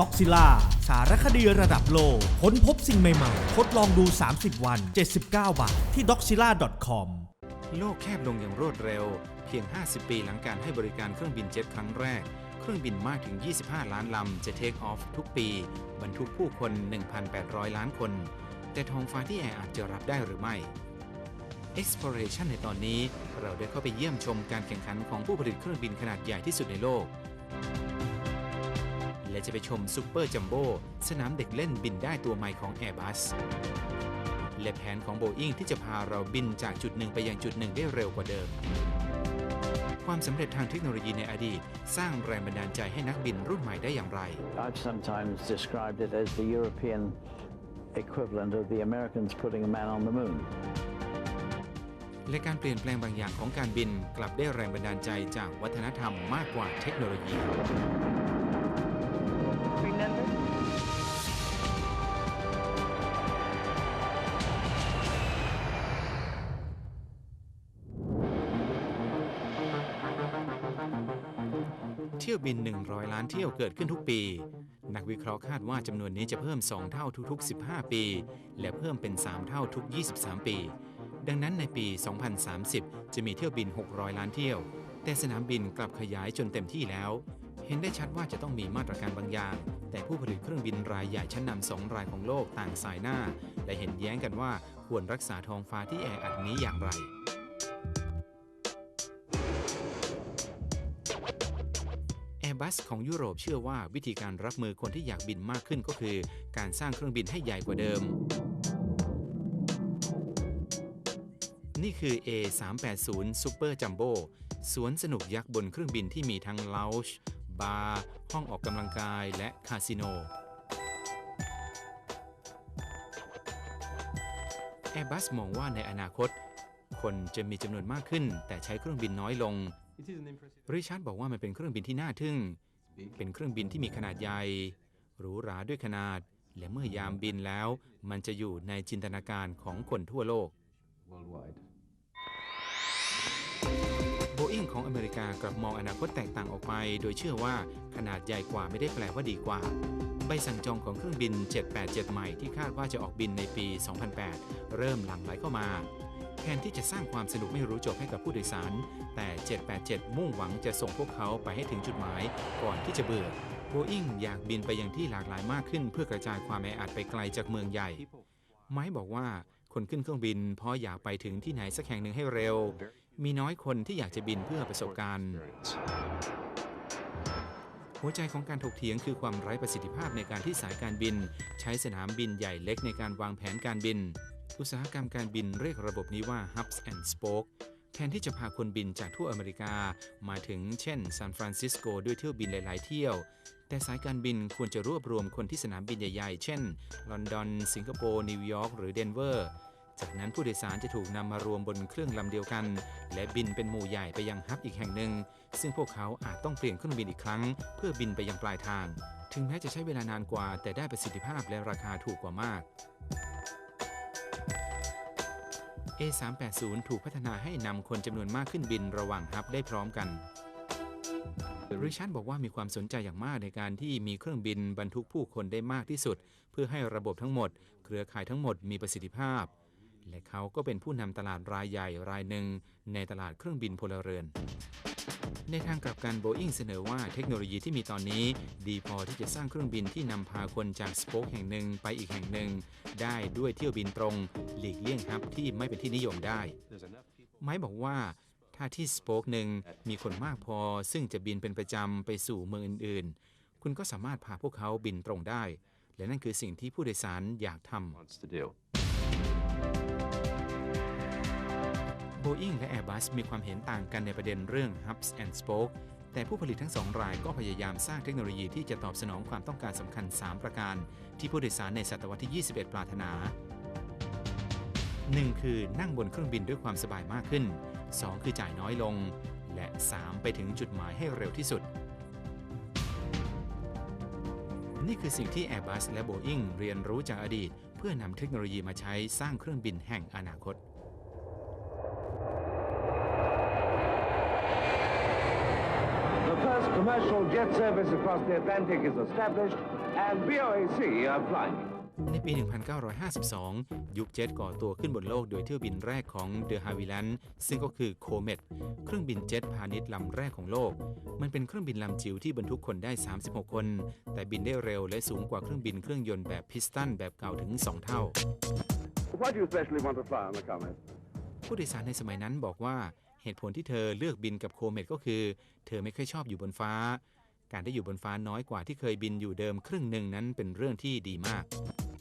ด็อกซิล่าสารคดีระดับโลกค้นพบสิ่งใหม่ๆ ทดลองดู 30 วัน 79 บาท ที่ doxila.com โลกแคบลงอย่างรวดเร็ว เพียง 50 ปีหลังการให้บริการเครื่องบินเจ็ตครั้งแรก เครื่องบินมากถึง 25 ล้านลำจะเทคออฟทุกปี บรรทุกผู้คน 1,800 ล้านคน แต่ท้องฟ้าที่แออัดจะรับได้หรือไม่ Exploration ในตอนนี้เราได้เข้าไปเยี่ยมชมการแข่งขันของผู้ผลิตเครื่องบินขนาดใหญ่ที่สุดในโลก และจะไปชมซูเปอร์จัมโบ้สนามเด็กเล่นบินได้ตัวใหม่ของ Airbus และแผนของโบอิงที่จะพาเราบินจากจุดหนึ่งไปยังจุดหนึ่งได้เร็วกว่าเดิม ความสำเร็จทางเทคโนโลยีในอดีต สร้างแรงบันดาลใจให้นักบินรุ่นใหม่ได้อย่างไร I've sometimes described it as the European equivalent of the Americans putting a man on the moon. และการเปลี่ยนแปลงบางอย่างของการบินกลับได้แรงบันดาลใจจากวัฒนธรรมมากกว่าเทคโนโลยี บิน 100 ล้านเที่ยวเกิดขึ้นทุกปี นักวิเคราะห์คาดว่าจำนวนนี้จะเพิ่ม 2 เท่าทุกๆ 15 ปี และเพิ่มเป็น 3 เท่าทุก 23 ปี ดังนั้นในปี 2030 จะมีเที่ยวบิน 600 ล้านเที่ยว แต่สนามบินกลับขยายจนเต็มที่แล้ว เห็นได้ชัดว่าจะต้องมีมาตรการบางอย่าง แต่ผู้ผลิตเครื่องบินรายใหญ่ชั้นนำสองรายของโลกต่างสายหน้า และเห็นแย้งกันว่าควรรักษาท้องฟ้าที่แออัดนี้อย่างไร Airbus ของยุโรปเชื่อว่าวิธีการรับมือคนที่อยากบินมากขึ้นก็คือ การสร้างเครื่องบินให้ใหญ่กว่าเดิม นี่คือ A380 Super Jumbo สวนสนุกยักษ์บนเครื่องบินที่มีทั้ง lounge บาร์ ห้องออกกำลังกายและคาสิโน Airbus มองว่าในอนาคต คนจะมีจำนวนมากขึ้น แต่ใช้เครื่องบินน้อยลง ริชาร์ดบอกว่ามันเป็นเครื่องบินที่น่าทึ่ง เป็นเครื่องบินที่มีขนาดใหญ่ หรูหราด้วยขนาด และเมื่อยามบินแล้ว มันจะอยู่ในจินตนาการของคนทั่วโลก โบอิงของอเมริกากลับมองอนาคตแตกต่างออกไป โดยเชื่อว่าขนาดใหญ่กว่าไม่ได้แปลว่าดีกว่าใบสั่งจองของเครื่องบิน 787 ใหม่ที่คาดว่าจะออกบินในปี 2008 เริ่มหลั่งไหลเข้ามาแทนที่จะสร้างความสนุกไม่รู้จบให้กับผู้โดยสาร แต่ 787 มุ่งหวังจะส่งพวกเขาไปให้ถึงจุดหมาย ก่อนที่จะเบื่อโบอิงอยากบินไปยังที่หลากหลายมากขึ้น เพื่อกระจายความแออัดไปไกลจากเมืองใหญ่ ไม้บอกว่าคนขึ้นเครื่องบินเพราะอยากไปถึงที่ไหนสักแห่งหนึ่งให้เร็ว มีน้อยคนที่อยากจะบินเพื่อประสบการณ์หัวใจของการถกเถียงคือความไร้ประสิทธิภาพในการที่สายการบิน ใช้สนามบินใหญ่เล็กในการวางแผนการบิน อุตสาหกรรมการบินเรียกระบบนี้ว่า hubs and spoke แทนที่จะพาคนบินจากทั่วอเมริกา มาถึงเช่นซานฟรานซิสโกด้วยเที่ยวบินหลาย ๆ เที่ยว แต่สายการบินควรจะรวบรวมคนที่สนามบินใหญ่ ๆ เช่น ลอนดอน สิงคโปร์ นิวยอร์ก หรือเดนเวอร์ จากนั้นผู้โดยสารจะถูกนำมารวมบนเครื่องลำเดียวกัน และบินเป็นหมู่ใหญ่ไปยังฮับอีกแห่งหนึ่ง ซึ่งพวกเขาอาจต้องเปลี่ยนเครื่องบินอีกครั้ง เพื่อบินไปยังปลายทาง ถึงแม้จะใช้เวลานานกว่า แต่ได้ประสิทธิภาพและราคาถูกกว่ามาก A380 ถูกพัฒนาให้นำคนจำนวนมากขึ้นบินระหว่างฮับได้พร้อมกันริชาร์ดบอกว่ามีความสนใจอย่างมากในการที่มีเครื่องบินบรรทุกผู้คนได้มากที่สุด เพื่อให้ระบบทั้งหมด เครือข่ายทั้งหมดมีประสิทธิภาพ และเขาก็เป็นผู้นำตลาดรายใหญ่รายหนึ่งในตลาดเครื่องบินพลเรือน ในทางกลับกันโบอิงเสนอว่าเทคโนโลยีที่มีตอนนี้ ดีพอที่จะสร้างเครื่องบินที่นำพาคนจากสโป๊กแห่งหนึ่งไปอีกแห่งหนึ่ง ได้ด้วยเที่ยวบินตรง หลีกเลี่ยงฮับที่ไม่เป็นที่นิยมได้ ไม้บอกว่าถ้าที่สโป๊กหนึ่งมีคนมากพอซึ่งจะบินเป็นประจำไปสู่เมืองอื่นๆ คุณก็สามารถพาพวกเขาบินตรงได้ และนั่นคือสิ่งที่ผู้โดยสารอยากทำ Boeing และ Airbus มีความเห็นต่างกันในประเด็นเรื่อง Hubs and Spoke แต่ผู้ผลิตทั้งสองรายก็พยายามสร้างเทคโนโลยีที่จะตอบสนองความต้องการสำคัญ 3 ประการ ที่ผู้โดยสารในศตวรรษที่ 21 ปรารถนา 1. คือนั่งบนเครื่องบินด้วยความสบายมากขึ้น 2. คือจ่ายน้อยลง และ 3. ไปถึงจุดหมายให้เร็วที่สุด นี่คือสิ่งที่ Airbus และ Boeing เรียนรู้จากอดีต เพื่อนำเทคโนโลยีมาใช้สร้างเครื่องบินแห่งอนาคต The first commercial jet service across the Atlantic is established and BOAC are flying. ในปี 1952 ยุคเจ็ตก่อตัวขึ้นบนโลกโดยเที่ยวบินแรกของเดอะฮาวิลันซึ่งก็คือโคเมตเครื่องบินเจ็ตพาณิชย์ลำแรกของโลก มันเป็นเครื่องบินลำจิ๋วที่บรรทุกคนได้ 36 คน แต่บินได้เร็วและสูงกว่าเครื่องบินเครื่องยนต์แบบพิสตันแบบเก่าถึง 2 เท่า Why do you especially want to fly on the Comet? ผู้โดยสารในสมัยนั้นบอกว่า เหตุผลที่เธอเลือกบินกับโคเมตก็คือ เธอไม่ค่อยชอบอยู่บนฟ้า การได้อยู่บนฟ้าน้อยกว่าที่เคยบินอยู่เดิมครึ่งหนึ่งนั้นเป็นเรื่องที่ดีมาก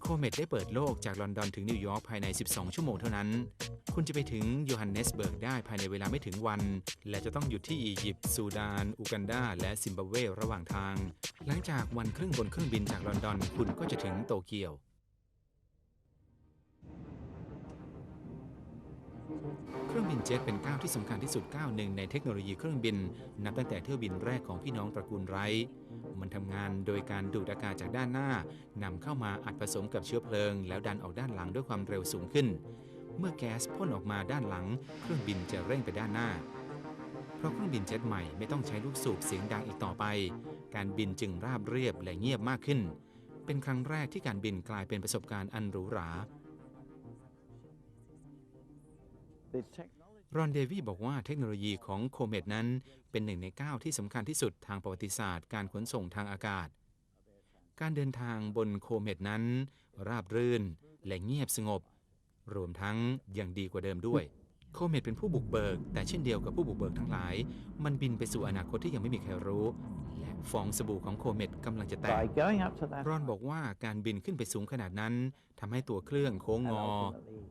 โคเมตได้เปิดโลกจากลอนดอนถึงนิวยอร์กภายใน 12 ชั่วโมงเท่านั้น คุณจะไปถึงโยฮันเนสเบิร์กได้ภายในเวลาไม่ถึงวัน และจะต้องหยุดที่อียิปต์ซูดาน อูกันดา และซิมบับเว ระหว่างทาง หลังจากวันครึ่งบนเครื่องบินจากลอนดอน คุณก็จะถึงโตเกียว เครื่องบินเจ็ตเป็นก้าวที่สำคัญที่สุดก้าวหนึ่งในเทคโนโลยีเครื่องบิน นับตั้งแต่เที่ยวบินแรกของพี่น้องตระกูลไรมันทำงานโดยการดูดอากาศจากด้านหน้านำเข้ามาอัดผสมกับเชื้อเพลิง แล้วดันออกด้านหลังด้วยความเร็วสูงขึ้น เมื่อแก๊สพ่นออกมาด้านหลัง เครื่องบินจะเร่งไปด้านหน้า เพราะเครื่องบินเจ็ตใหม่ไม่ต้องใช้ลูกสูบเสียงดังอีกต่อไป การบินจึงราบเรียบและเงียบมากขึ้น เป็นครั้งแรกที่การบินกลายเป็นประสบการณ์อันหรูหรา รอนเดวีบอกว่าเทคโนโลยีของโคเมตนั้นเป็นหนึ่งในก้าวที่สำคัญที่สุดทางประวัติศาสตร์การขนส่งทางอากาศ การเดินทางบนโคเมตนั้น ราบรื่นและเงียบสงบ รวมทั้งยังดีกว่าเดิมด้วย โคเมตเป็นผู้บุกเบิก แต่เช่นเดียวกับผู้บุกเบิกทั้งหลาย มันบินไปสู่อนาคตที่ยังไม่มีใครรู้ และฟองสบู่ของโคเมตกำลังจะแตก by going up to that รอนบอกว่าการบินขึ้นไปสูงขนาดนั้นทำให้ตัวเครื่องโค้ง and งอ ultimately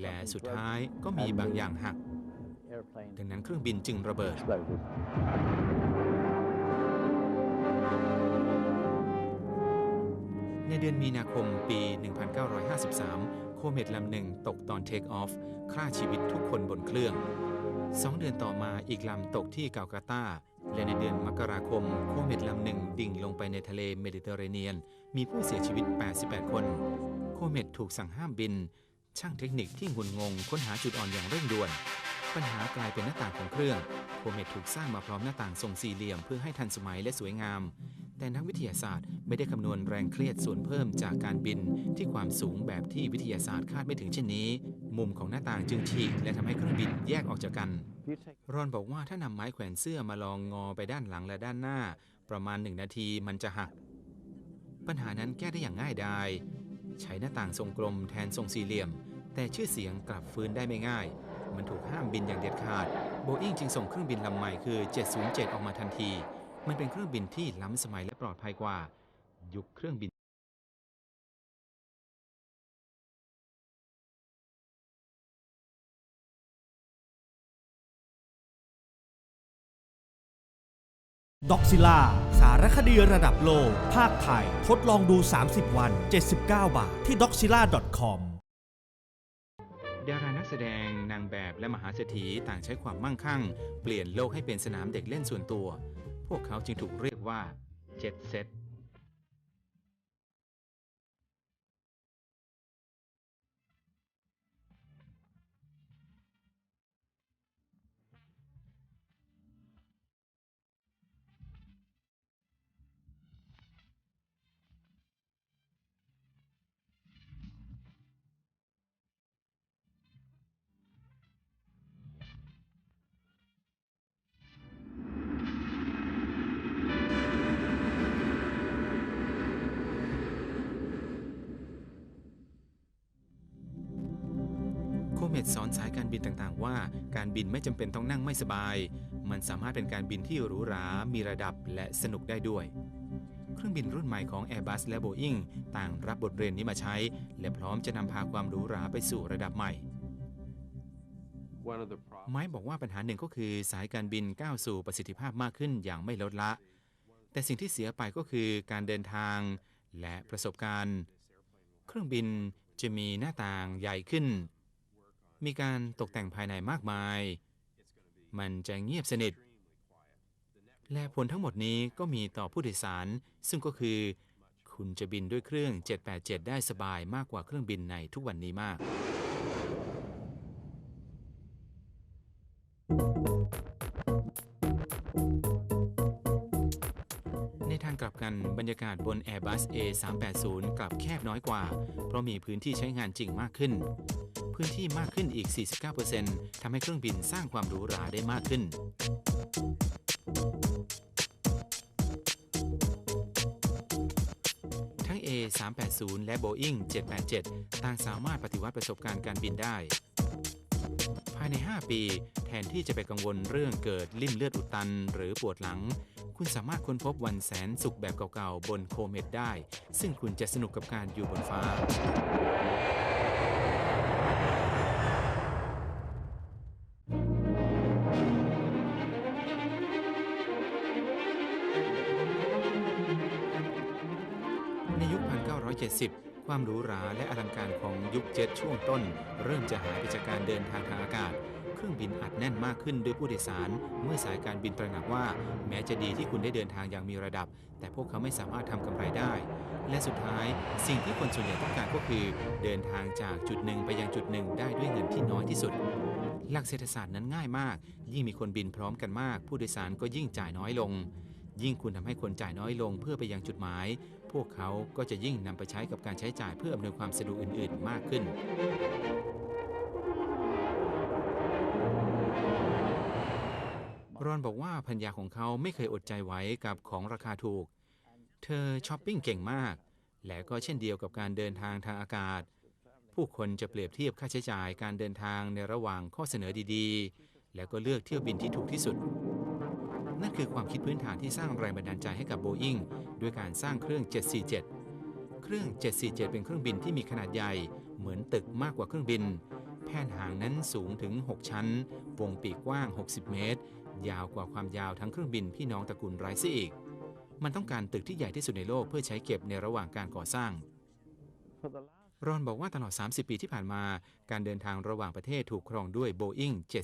และสุดท้ายก็มีบางอย่างหัก airplane ดังนั้นเครื่องบินจึงระเบิด exploded. ในเดือนมีนาคมปี 1953 โคเมตลำหนึ่งตกตอนเทคออฟฆ่าชีวิตทุกคนบนเครื่อง สองเดือนต่อมาอีกลำตกที่กาลกาตาและในเดือนมกราคม โคเมตลำหนึ่งดิ่งลงไปในทะเลเมดิเตอร์เรเนียน มีผู้เสียชีวิต 88 คน โคเมตถูกสั่งห้ามบิน ช่างเทคนิคที่งุนงงค้นหาจุดอ่อนอย่างเร่งด่วน ปัญหากลายเป็นหน้าต่างของเครื่องโคเมตถูกสร้างมาพร้อมหน้าต่างทรงสี่เหลี่ยมเพื่อให้ทันสมัยและสวยงาม แต่นักวิทยาศาสตร์ไม่ได้คำนวณแรงเครียดส่วนเพิ่มจากการบินที่ความสูงแบบที่วิทยาศาสตร์คาดไม่ถึงเช่นนี้ มุมของหน้าต่างจึงฉีกและทำให้เครื่องบินแยกออกจากกัน รอนบอกว่าถ้านำไม้แขวนเสื้อมาลองงอไปด้านหลังและด้านหน้า ประมาณหนึ่งนาทีมันจะหักปัญหานั้นแก้ได้อย่างง่ายดาย ใช้หน้าต่างทรงกลมแทนทรงสี่เหลี่ยม แต่ชื่อเสียงกลับฟื้นได้ไม่ง่าย มันถูกห้ามบินอย่างเด็ดขาด โบอิงจึงส่งเครื่องบินลำใหม่คือ 707 ออกมาทันที มันเป็นเครื่องบินที่ล้ำสมัยและปลอดภัยกว่า ยุคเครื่องบิน ด็อกซิล่าสารคดีระดับโลก ภาคไทย ทดลองดู 30 วัน 79 บาท ที่ doxila.com ดารานักแสดงนางแบบและมหาเศรษฐีต่างใช้ความมั่งคั่ง เปลี่ยนโลกให้เป็นสนามเด็กเล่นส่วนตัว พวกเขาจึงถูกเรียกว่าเจ็ดเซต เมตสอนสายการบินต่างๆ ว่า การบินไม่จำเป็นต้องนั่งไม่สบาย มันสามารถเป็นการบินที่หรูหรา มีระดับและสนุกได้ด้วย เครื่องบินรุ่นใหม่ของ Airbus และ Boeing ต่างรับบทเรียนนี้มาใช้ และพร้อมจะนำพาความหรูหราไปสู่ระดับใหม่ไม้บอกว่าปัญหาหนึ่งก็คือสายการบินก้าวสู่ประสิทธิภาพมากขึ้นอย่างไม่ลดละ แต่สิ่งที่เสียไปก็คือการเดินทางและประสบการณ์ เครื่องบินจะมีหน้าต่างใหญ่ขึ้น มีการตกแต่งภายในมากมาย มันจะเงียบสนิท และผลทั้งหมดนี้ก็มีต่อผู้โดยสาร ซึ่งก็คือ คุณจะบินด้วยเครื่อง 787 ได้สบายมากกว่าเครื่องบินในทุกวันนี้มาก กันบรรยากาศบน Airbus A380 กลับแคบน้อยกว่า เพราะมีพื้นที่ใช้งานจริงมากขึ้น พื้นที่มากขึ้นอีก 49%ทำให้เครื่องบินสร้างความหรูหราได้มากขึ้นทั้ง A380 และ Boeing 787 ต่างสามารถปฏิวัติประสบการณ์การบินได้ ภายใน 5 ปี แทนที่จะไปกังวลเรื่องเกิดลิ่มเลือดอุดตัน หรือปวดหลัง คุณสามารถค้นพบวันแสนสุขแบบเก่าๆ บนโคเมตได้ ซึ่งคุณจะสนุกกับการอยู่บนฟ้าในยุค 1970 ความหรูหราและอลังการของยุคเจ็ตช่วงต้น เริ่มจะหายไปจากการเดินทางทางอากาศ เครื่องบินอัดแน่นมากขึ้นด้วยผู้โดยสาร เมื่อสายการบินตระหนักว่า แม้จะดีที่คุณได้เดินทางอย่างมีระดับ แต่พวกเขาไม่สามารถทำกำไรได้ และสุดท้ายสิ่งที่คนส่วนใหญ่ต้องการก็คือ เดินทางจากจุดหนึ่งไปยังจุดหนึ่งได้ด้วยเงินที่น้อยที่สุดหลักเศรษฐศาสตร์นั้นง่ายมาก ยิ่งมีคนบินพร้อมกันมาก ผู้โดยสารก็ยิ่งจ่ายน้อยลง ยิ่งคุณทำให้คนจ่ายน้อยลงเพื่อไปยังจุดหมาย พวกเขาก็จะยิ่งนำไปใช้กับการใช้จ่ายเพื่ออำนวยความสะดวกอื่น ๆ มากขึ้น รอนบอกว่าพัญญาของเขาไม่เคยอดใจไหวกับของราคาถูก เธอช้อปปิ้งเก่งมาก และก็เช่นเดียวกับการเดินทางทางอากาศ ผู้คนจะเปรียบเทียบค่าใช้จ่ายการเดินทางในระหว่างข้อเสนอดี ๆ แล้วก็เลือกเที่ยวบินที่ถูกที่สุด นั่นคือความคิดพื้นฐานที่สร้างแรงบันดาลใจให้กับ Boeing ด้วยการสร้างเครื่อง 747 เครื่อง 747 เป็นเครื่องบินที่มีขนาดใหญ่ เหมือนตึกมากกว่าเครื่องบิน แผ่นหางนั้นสูงถึง 6 ชั้น วงปีกกว้าง 60 เมตร ยาวกว่าความยาวทั้งเครื่องบินพี่น้องตระกูลไรซ์อีก มันต้องการตึกที่ใหญ่ที่สุดในโลกเพื่อใช้เก็บในระหว่างการก่อสร้างรอนบอกว่าตลอด 30 ปีที่ผ่านมา การเดินทางระหว่างประเทศถูกครองด้วย Boeing 747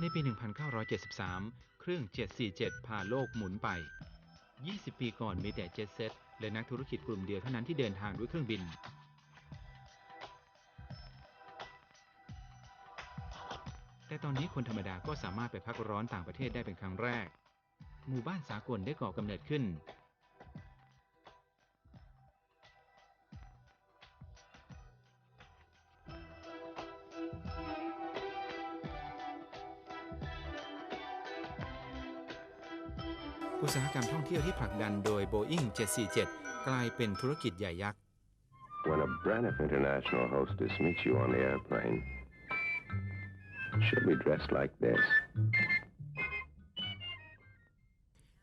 ในปี 1973 เครื่อง 747 พาโลกหมุนไป 20 ปีก่อนมีแต่เจ็ตเซตและนักธุรกิจกลุ่มเดียวเท่านั้นที่เดินทางด้วยเครื่องบิน แต่ตอนนี้คนธรรมดาก็สามารถไปพักร้อนต่างประเทศได้เป็นครั้งแรก หมู่บ้านสากลได้ก่อกำเนิดขึ้น อุตสาหกรรมท่องเที่ยวที่ผลักดันโดย Boeing 747 กลายเป็นธุรกิจใหญ่ยักษ์ When a Braniff International hostess meets you on the airplane, she'll be dressed like this.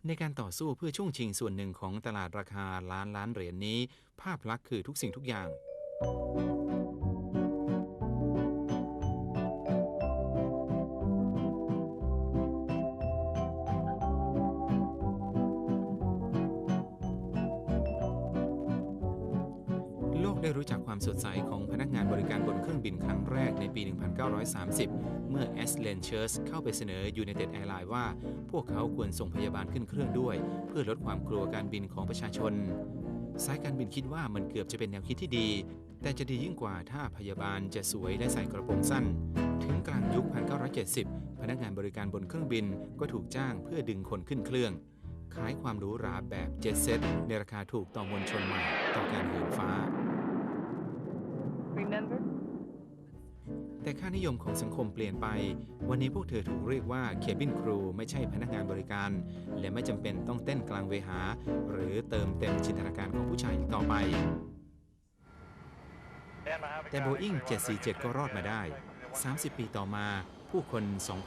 ในการต่อสู้เพื่อช่วงชิงส่วนหนึ่งของตลาดราคาล้านล้านเหรียญนี้ ภาพลักษณ์คือทุกสิ่งทุกอย่าง 1930 เมื่อแอสเลนเชิร์สเข้าไปเสนอ United Airlines ว่า พวกเขาควรส่งพยาบาลขึ้นเครื่องด้วย เพื่อลดความกลัวการบินของประชาชน สายการบินคิดว่ามันเกือบจะเป็นแนวคิดที่ดี แต่จะดียิ่งกว่าถ้าพยาบาลจะสวยและใส่กระโปรงสั้น ถึงกลางยุค 1970 พนักงานบริการบนเครื่องบินก็ถูกจ้างเพื่อดึงคนขึ้นเครื่องขายความหรูหราแบบเจ็ตเซตในราคาถูกต่อมวลชนใหม่ต่อการเหินฟ้า แต่ค่านิยมของสังคมเปลี่ยนไป วันนี้พวกเธอถูกเรียกว่าเคบินครูไม่ใช่พนักงานบริการ และไม่จำเป็นต้องเต้นกลางเวหา หรือเติมเต็มจินตนาการของผู้ชายต่อไป แต่ Boeing 747 ก็รอดมาได้ 30 ปีต่อมาผู้คน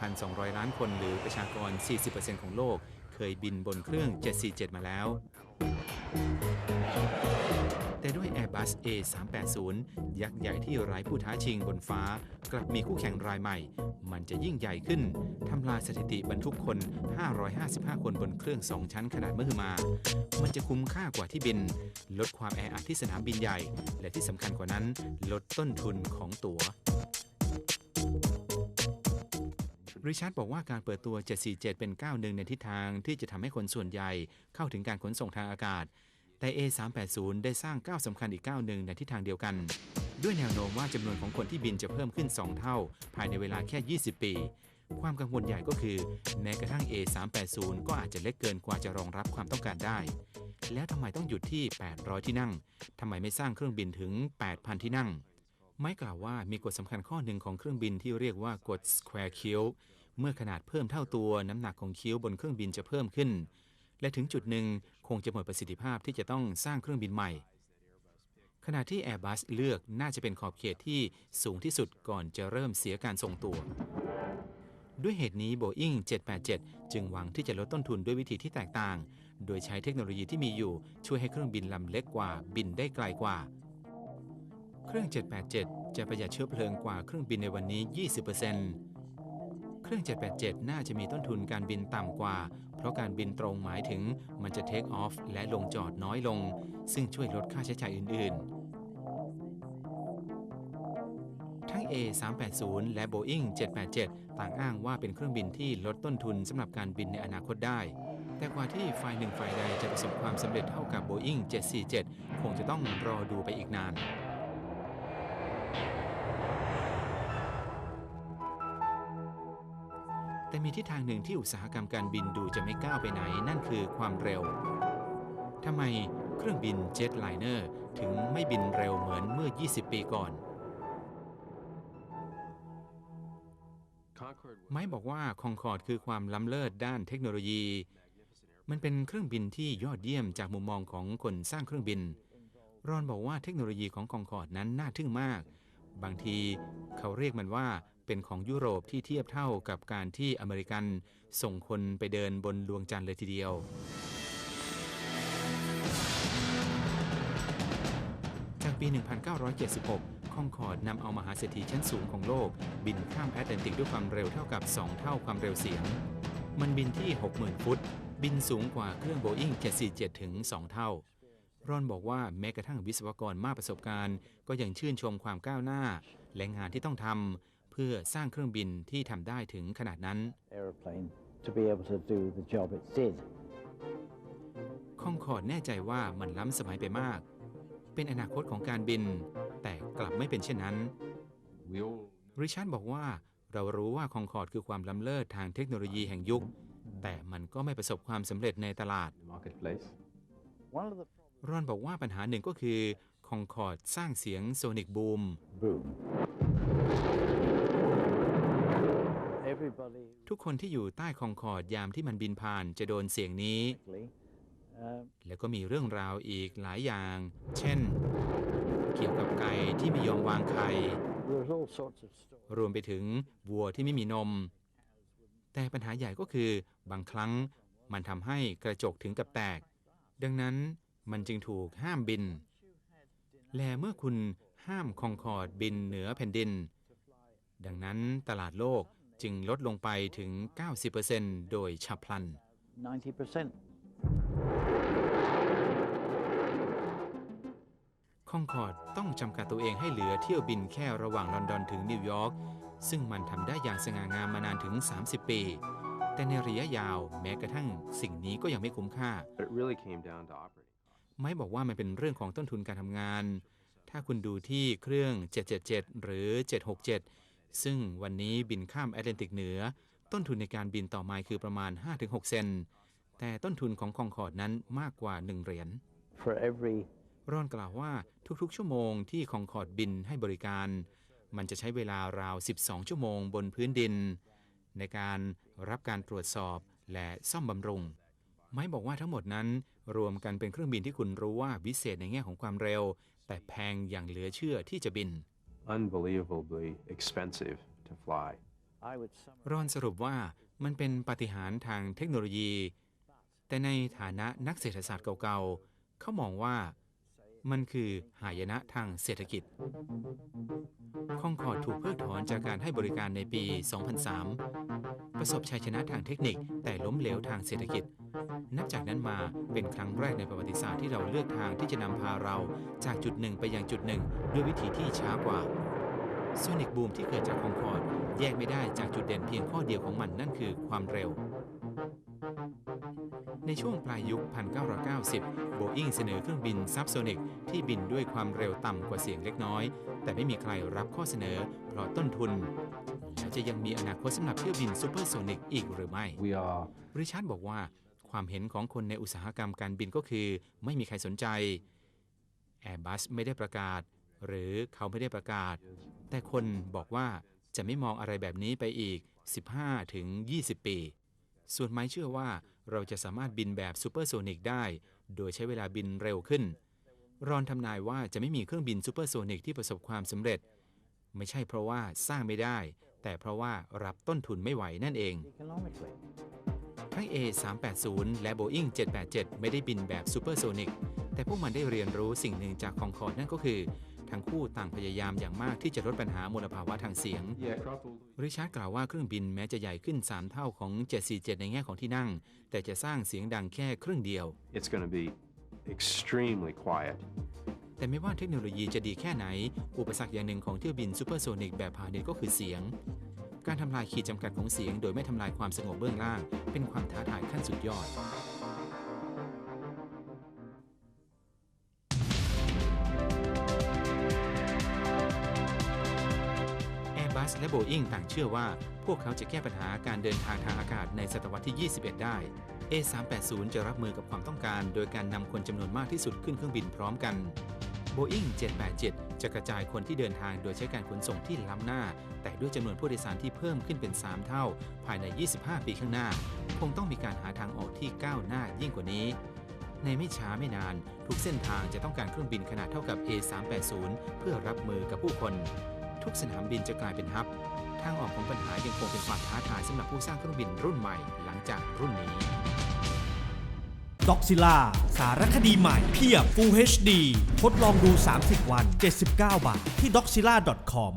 2,200 ล้านคนหรือประชากร 40%ของโลก เคยบินบนเครื่อง 747 มาแล้ว แต่ด้วย Airbus A380 ยักษ์ใหญ่ที่ไร้ผู้ท้าชิงบนฟ้า กลับมีคู่แข่งรายใหม่ มันจะยิ่งใหญ่ขึ้นทำลายสถิติบรรทุกคน 555 คนบนเครื่อง 2 ชั้นขนาดมหึมา มันจะคุ้มค่ากว่าที่บิน ลดความแออัดที่สนามบินใหญ่ และที่สำคัญกว่านั้น ลดต้นทุนของตั๋วริชาร์ดบอกว่าการเปิดตัว 747 เป็นก้าวหนึ่งในทิศทางที่จะทำให้คนส่วนใหญ่เข้าถึงการขนส่งทางอากาศ แต่ A380 ได้สร้างก้าวสำคัญอีกก้าวหนึ่งในทิศทางเดียวกัน ด้วยแนวโน้มว่าจำนวนของคนที่บินจะเพิ่มขึ้น 2 เท่า ภายในเวลาแค่ 20 ปี ความกังวลใหญ่ก็คือ แม้กระทั่ง A380 ก็อาจจะเล็กเกินกว่าจะรองรับความต้องการได้ แล้วทำไมต้องหยุดที่ 800 ที่นั่งทำไมไม่สร้างเครื่องบินถึง 8,000 ที่นั่งไม่กล่าวว่ามีกฎสำคัญข้อหนึ่งของเครื่องบินที่เรียกว่ากฎ square kill เมื่อขนาดเพิ่มเท่าตัวน้ำหนักของคิ้วบนเครื่องบินจะเพิ่มขึ้น และถึงจุดหนึ่ง คงจะหมดประสิทธิภาพที่จะต้องสร้างเครื่องบินใหม่ ขณะที่ Airbus เลือกน่าจะเป็นขอบเขตที่สูงที่สุดก่อนจะเริ่มเสียการทรงตัว ด้วยเหตุนี้ Boeing 787 จึงหวังที่จะลดต้นทุนด้วยวิธีที่แตกต่าง โดยใช้เทคโนโลยีที่มีอยู่ช่วยให้เครื่องบินลำเล็กกว่าบินได้ไกลกว่า เครื่อง 787 จะประหยัดเชื้อเพลิงกว่าเครื่องบินในวันนี้ 20% เครื่อง 787 น่าจะมีต้นทุนการบินต่ำกว่า เพราะการบินตรงหมายถึงมันจะเทคออฟและลงจอดน้อยลง ซึ่งช่วยลดค่าใช้จ่ายอื่น ๆ ทั้ง A380 และ Boeing 787 ต่างอ้างว่าเป็นเครื่องบินที่ลดต้นทุนสำหรับการบินในอนาคตได้ แต่กว่าที่ฝ่ายหนึ่งฝ่ายใดจะประสบความสำเร็จเท่ากับ Boeing 747 คงจะต้องรอดูไปอีกนาน แต่มีทิศทางหนึ่งที่อุตสาหกรรมการบินดูจะไม่ก้าวไปไหน นั่นคือความเร็วทำไมเครื่องบินเจ็ตไลเนอร์ถึงไม่บินเร็วเหมือนเมื่อ 20 ปีก่อน ไม้บอกว่าคองคอร์ดคือความล้ำเลิศด้านเทคโนโลยี มันเป็นเครื่องบินที่ยอดเยี่ยมจากมุมมองของคนสร้างเครื่องบิน รอนบอกว่าเทคโนโลยีของคองคอร์ดนั้นน่าทึ่งมาก บางทีเขาเรียกมันว่า เป็นของยุโรปที่เทียบเท่ากับการที่อเมริกัน ส่งคนไปเดินบนดวงจันทร์เลยทีเดียว จากปี 1976คองคอร์ดนำเอามหาเศรษฐีชั้นสูงของโลก บินข้ามแอตแลนติกด้วยความเร็วเท่ากับ 2 เท่าความเร็วเสียง มันบินที่ 60,000 ฟุต บินสูงกว่าเครื่อง Boeing 747 ถึง 2 เท่ารอนบอกว่าแม้กระทั่งวิศวกรมากประสบการณ์ ก็ยังชื่นชมความก้าวหน้า และงานที่ต้องทำ พื่อสร้างเครื่องบินที่ทำได้ถึงขนาดนั้น aeroplane to be able to do the job it did. คองคอร์ดแน่ใจว่ามันล้ำสมัยไปมาก เป็นอนาคตของการบิน แต่กลับไม่เป็นเช่นนั้น ริชาร์ดบอกว่าเรารู้ว่าคองคอร์ดคือความล้ำเลิศทางเทคโนโลยีแห่งยุค แต่มันก็ไม่ประสบความสำเร็จในตลาด One of the รอนบอกว่าปัญหาหนึ่งก็คือคองคอร์ดสร้างเสียงโซนิกบูม boom. Everybody ทุกคนที่อยู่ใต้คองคอร์ดยามที่มันบินผ่านจะโดนเสียงนี้ actually, uh, แล้วก็มีเรื่องราวอีกหลายอย่าง เช่น เกี่ยวกับไก่ที่ไม่ยอมวางไข่ there's all sorts of stories. รวมไปถึงวัวที่ไม่มีนม แต่ปัญหาใหญ่ก็คือบางครั้งมันทำให้กระจกถึงกับแตก ดังนั้นมันจึงถูกห้ามบิน และเมื่อคุณห้ามคองคอร์ดบินเหนือแผ่นดิน ดังนั้นตลาดโลก จึงลดลงไปถึง 90%โดยฉับพลัน 90%. คองคอร์ดต้องจำกัดตัวเองให้เหลือเที่ยวบินแค่ระหว่างลอนดอนถึงนิวยอร์ก ซึ่งมันทำได้อย่างสง่างามมานานถึง 30 ปี แต่ในระยะยาวแม้กระทั่งสิ่งนี้ก็ยังไม่คุ้มค่า But it really came down to operating. ไม่บอกว่ามันเป็นเรื่องของต้นทุนการทำงาน ถ้าคุณดูที่เครื่อง 777 หรือ 767 ซึ่งวันนี้บินข้ามแอตแลนติกเหนือ ต้นทุนในการบินต่อไมล์คือประมาณ 5-6 เซน แต่ต้นทุนของคองคอร์ดนั้นมากกว่า 1 เหรียญ For every รอนกล่าวว่าทุกๆ ชั่วโมงที่คองคอร์ดบินให้บริการ มันจะใช้เวลาราว 12 ชั่วโมงบนพื้นดิน ในการรับการตรวจสอบและซ่อมบำรุง ไม่บอกว่าทั้งหมดนั้น รวมกันเป็นเครื่องบินที่คุณรู้ว่าวิเศษในแง่ของความเร็ว แต่แพงอย่างเหลือเชื่อที่จะบิน Unbelievably expensive to fly. I would sum รอนสรุปว่ามันเป็นปาฏิหาริย์ทางเทคโนโลยี แต่ในฐานะนักเศรษฐศาสตร์เก่าเขามองว่า มันคือหายนะทางเศรษฐกิจคองคอร์ดถูกเพิกถอนจากการให้บริการในปี 2003 ประสบชัยชนะทางเทคนิคแต่ล้มเหลวทางเศรษฐกิจ นับจากนั้นมาเป็นครั้งแรกในประวัติศาสตร์ที่เราเลือกทางที่จะนำพาเราจากจุดหนึ่งไปยังจุดหนึ่ง ด้วยวิธีที่ช้ากว่าโซนิกบูมที่เกิดจากคองคอร์ดแยกไม่ได้จากจุดเด่นเพียงข้อเดียวของมันนั่นคือความเร็ว ในช่วงปลายยุค 1990 โบอิงเสนอเครื่องบินซับโซนิกที่บินด้วยความเร็วต่ำกว่าเสียงเล็กน้อย แต่ไม่มีใครรับข้อเสนอ เพราะต้นทุน และจะยังมีอนาคตสำหรับเที่ยวบินซูเปอร์โซนิกอีกหรือไม่ We are ริชาร์ดบอกว่า ความเห็นของคนในอุตสาหกรรมการบินก็คือ ไม่มีใครสนใจ Airbus ไม่ได้ประกาศ หรือเขาไม่ได้ประกาศ แต่คนบอกว่าจะไม่มองอะไรแบบนี้ไปอีก 15 ถึง 20 ปี ส่วนไม้เชื่อว่า เราจะสามารถบินแบบซูเปอร์โซนิกได้ โดยใช้เวลาบินเร็วขึ้น รอนทำนายว่าจะไม่มีเครื่องบินซูเปอร์โซนิกที่ประสบความสำเร็จ ไม่ใช่เพราะว่าสร้างไม่ได้ แต่เพราะว่ารับต้นทุนไม่ไหวนั่นเอง ทั้ง A380 และ Boeing 787 ไม่ได้บินแบบซูเปอร์โซนิกแต่พวกมันได้เรียนรู้สิ่งหนึ่งจากคองคอร์ดนั่นก็คือ ทั้งคู่ต่างพยายามอย่างมากที่จะลดปัญหามลภาวะทางเสียง the aircraft will ริชาร์ดกล่าวว่าเครื่องบินแม้จะใหญ่ขึ้น 3 เท่าของ 747 ในแง่ของที่นั่ง แต่จะสร้างเสียงดังแค่ครึ่งเดียว it's going to be extremely quiet. แต่ไม่ว่าเทคโนโลยีจะดีแค่ไหน อุปสรรคอย่างหนึ่งของเที่ยวบินซูเปอร์โซนิกแบบพาณิชย์ก็คือเสียง การทำลายขีดจำกัดของเสียง โดยไม่ทำลายความสงบเบื้องล่าง เป็นความท้าทายขั้นสุดยอด Airbus และ Boeing ต่างเชื่อว่า พวกเขาจะแก้ปัญหาการเดินทางทางอากาศในศตวรรษที่ 21 ได้ A380 จะรับมือกับความต้องการ โดยการนำคนจำนวนมากที่สุดขึ้นเครื่องบินพร้อมกัน Boeing 787 จะกระจายคนที่เดินทางโดยใช้การขนส่งที่ล้ำหน้า แต่ด้วยจำนวนผู้โดยสารที่เพิ่มขึ้นเป็น 3 เท่า ภายใน 25 ปีข้างหน้า คงต้องมีการหาทางออกที่ก้าวหน้ายิ่งกว่านี้ ในไม่ช้าไม่นาน ทุกเส้นทางจะต้องการเครื่องบินขนาดเท่ากับ A380 เพื่อรับมือกับผู้คน ทุกสนามบินจะกลายเป็นฮับ ทางออกของปัญหายังคงเป็นความท้าทายสำหรับผู้สร้างเครื่องบินรุ่นใหม่หลังจากรุ่นนี้ด็อกซิล่าสารคดีใหม่เพียบ Full HD ทดลองดู 30 วัน 79 บาท ที่ doxilla.com